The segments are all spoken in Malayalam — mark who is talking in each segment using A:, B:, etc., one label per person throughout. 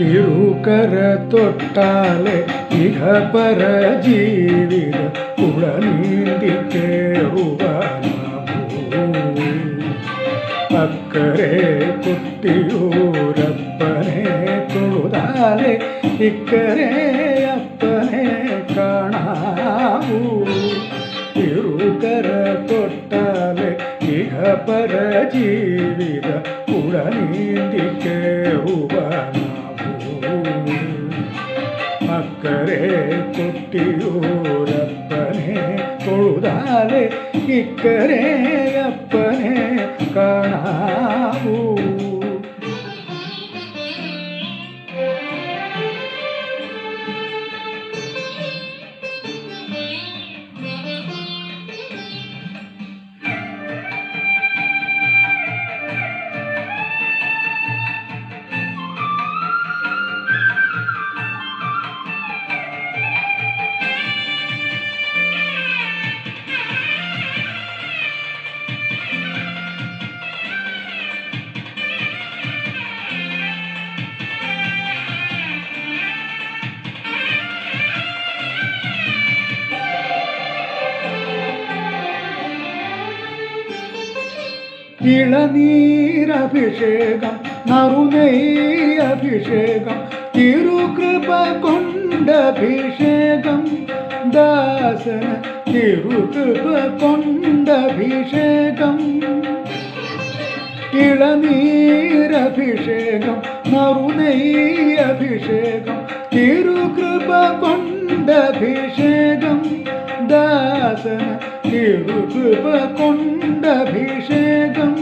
A: ഇരുകര തൊട്ടാലെ ഇഹപര ജീവിത കുള നീന്തി കേറുവാനാവൂ. അക്കരെ കുട്ടിയൂരപ്പനെ തൊഴുതാലെ ഇക്കരെ അപ്പനെ കാണാവൂ. ഇരുകര തൊട്ടാലെ ഇഹപര ജീവിത കുള കേ കേറുവാനാവൂ കുട്ടിയൂരപ്പനെ തൊഴുതാലെ ഇക്കരെ ഇളനീരഭിഷേകം നറുനെയ്യഭിഷേകം തിരുകൃപ കൊണ്ടഭിഷേകം ദാസന തിരുകൃപ കൊണ്ടഭിഷേകം ഇളനീരഭിഷേകം നറുനെയ്യഭിഷേകം തിരുകൃപ കൊണ്ടഭിഷേകം ദാസന തിരുകൃപ കൊണ്ടഭിഷേകം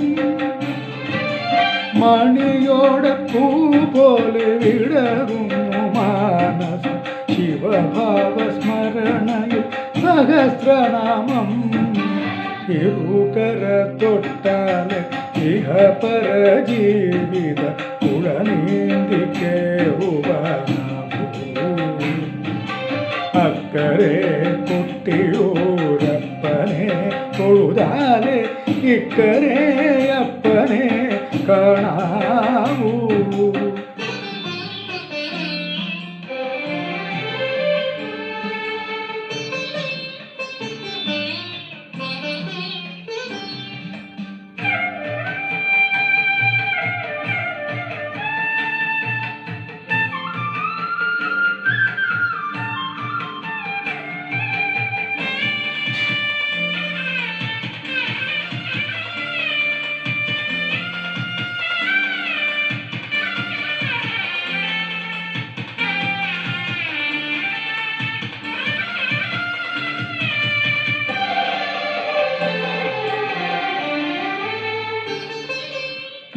A: മണിയോടെ പൂ പോലെ വിടകുന്നു മാനസ. ശിവഭാവ സ്മരണയിൽ സഹസ്രനാമം. ഇരുകര തൊട്ടാൽ ഇഹപര ജീവിത കുളനീന്തി അക്കരെ കുട്ടിയൂരപ്പനെ തൊഴുതാലെ ഇക്കരെ അപ്പനെ കാണാവൂ.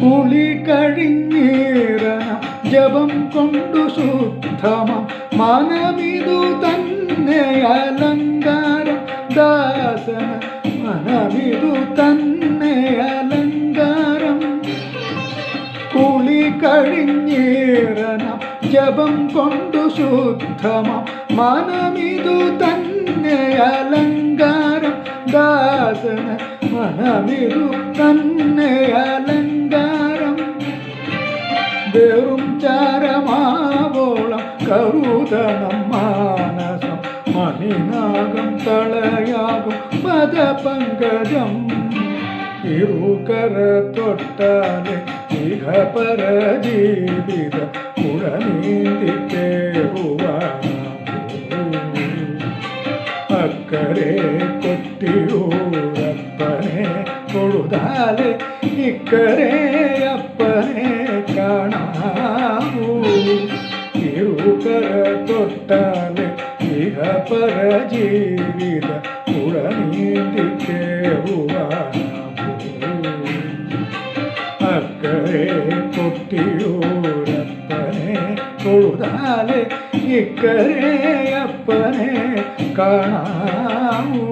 A: കുളി കഴിഞ്ഞേറണം ജപം കൊണ്ടു ശുദ്ധമം. മനമിതു തന്നെ അലങ്കാരം ദാസന മനമിതു തന്നെ അലങ്കാരം. കുളി കഴിഞ്ഞേറണം ജപം കൊണ്ടു ശുദ്ധമം. മനമിതു തന്നെ അലങ്കാരം ദാസന മനമിതു തന്നെ അലങ്കാരം. വെറും ചാരമാവോളം കരുതണം മാനസം മണിനാഗം തളയാകും പദപങ്കജം ഇരുകര തൊട്ടാലെ ഇഹപര ജീവിത അക്കരെ കൊട്ടിയൂരപ്പനെ കൊടുതാലെ ഇക്കരെ തൊട്ടാലെ ഇഹപര ജീവിത അക്കരെ കൊട്ടിയൂരപ്പനെ തൊഴുതാലെ ഇക്കരെ അപ്പനെ കാണാവൂ.